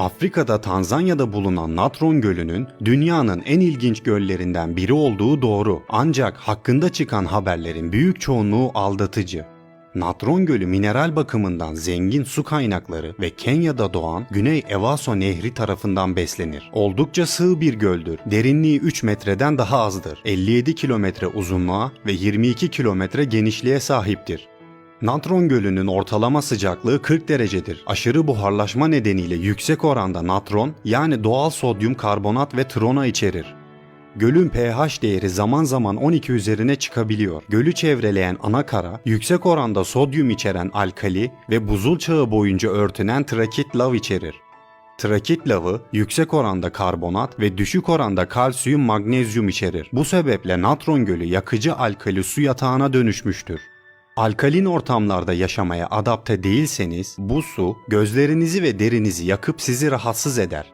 Afrika'da Tanzanya'da bulunan Natron Gölü'nün dünyanın en ilginç göllerinden biri olduğu doğru. Ancak hakkında çıkan haberlerin büyük çoğunluğu aldatıcı. Natron Gölü mineral bakımından zengin su kaynakları ve Kenya'da doğan Güney Evaso Nehri tarafından beslenir. Oldukça sığ bir göldür. Derinliği 3 metreden daha azdır. 57 kilometre uzunluğa ve 22 kilometre genişliğe sahiptir. Natron Gölü'nün ortalama sıcaklığı 40 derecedir. Aşırı buharlaşma nedeniyle yüksek oranda natron yani doğal sodyum karbonat ve trona içerir. Gölün pH değeri zaman zaman 12 üzerine çıkabiliyor. Gölü çevreleyen ana kara, yüksek oranda sodyum içeren alkali ve buzul çağı boyunca örtünen trakit lav içerir. Trakit lavı yüksek oranda karbonat ve düşük oranda kalsiyum magnezyum içerir. Bu sebeple Natron Gölü yakıcı alkali su yatağına dönüşmüştür. Alkalin ortamlarda yaşamaya adapte değilseniz bu su gözlerinizi ve derinizi yakıp sizi rahatsız eder.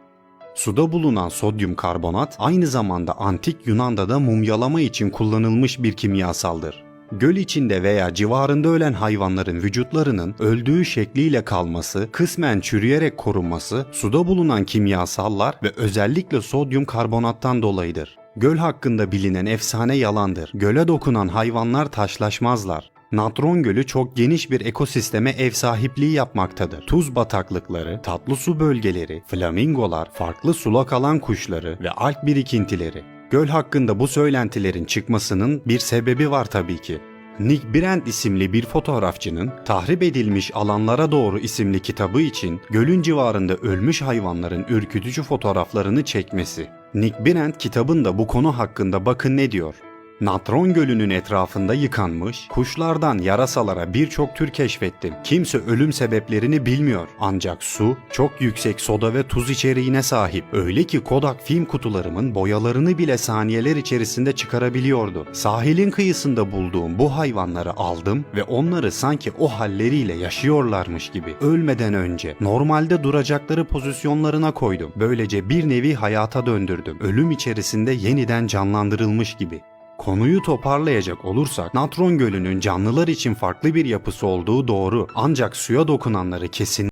Suda bulunan sodyum karbonat aynı zamanda antik Yunan'da da mumyalama için kullanılmış bir kimyasaldır. Göl içinde veya civarında ölen hayvanların vücutlarının öldüğü şekliyle kalması, kısmen çürüyerek korunması, suda bulunan kimyasallar ve özellikle sodyum karbonattan dolayıdır. Göl hakkında bilinen efsane yalandır. Göle dokunan hayvanlar taşlaşmazlar. Natron Gölü çok geniş bir ekosisteme ev sahipliği yapmaktadır. Tuz bataklıkları, tatlı su bölgeleri, flamingolar, farklı sulak alan kuşları ve alg birikintileri. Göl hakkında bu söylentilerin çıkmasının bir sebebi var tabii ki. Nick Brand isimli bir fotoğrafçının Tahrip Edilmiş Alanlara Doğru isimli kitabı için gölün civarında ölmüş hayvanların ürkütücü fotoğraflarını çekmesi. Nick Brand kitabında bu konu hakkında bakın ne diyor. Natron Gölü'nün etrafında yıkanmış, kuşlardan yarasalara birçok tür keşfettim. Kimse ölüm sebeplerini bilmiyor. Ancak su çok yüksek soda ve tuz içeriğine sahip. Öyle ki Kodak film kutularımın boyalarını bile saniyeler içerisinde çıkarabiliyordu. Sahilin kıyısında bulduğum bu hayvanları aldım ve onları sanki o halleriyle yaşıyorlarmış gibi ölmeden önce normalde duracakları pozisyonlarına koydum. Böylece bir nevi hayata döndürdüm. Ölüm içerisinde yeniden canlandırılmış gibi. Konuyu toparlayacak olursak Natron Gölü'nün canlılar için farklı bir yapısı olduğu doğru. Ancak suya dokunanları kesin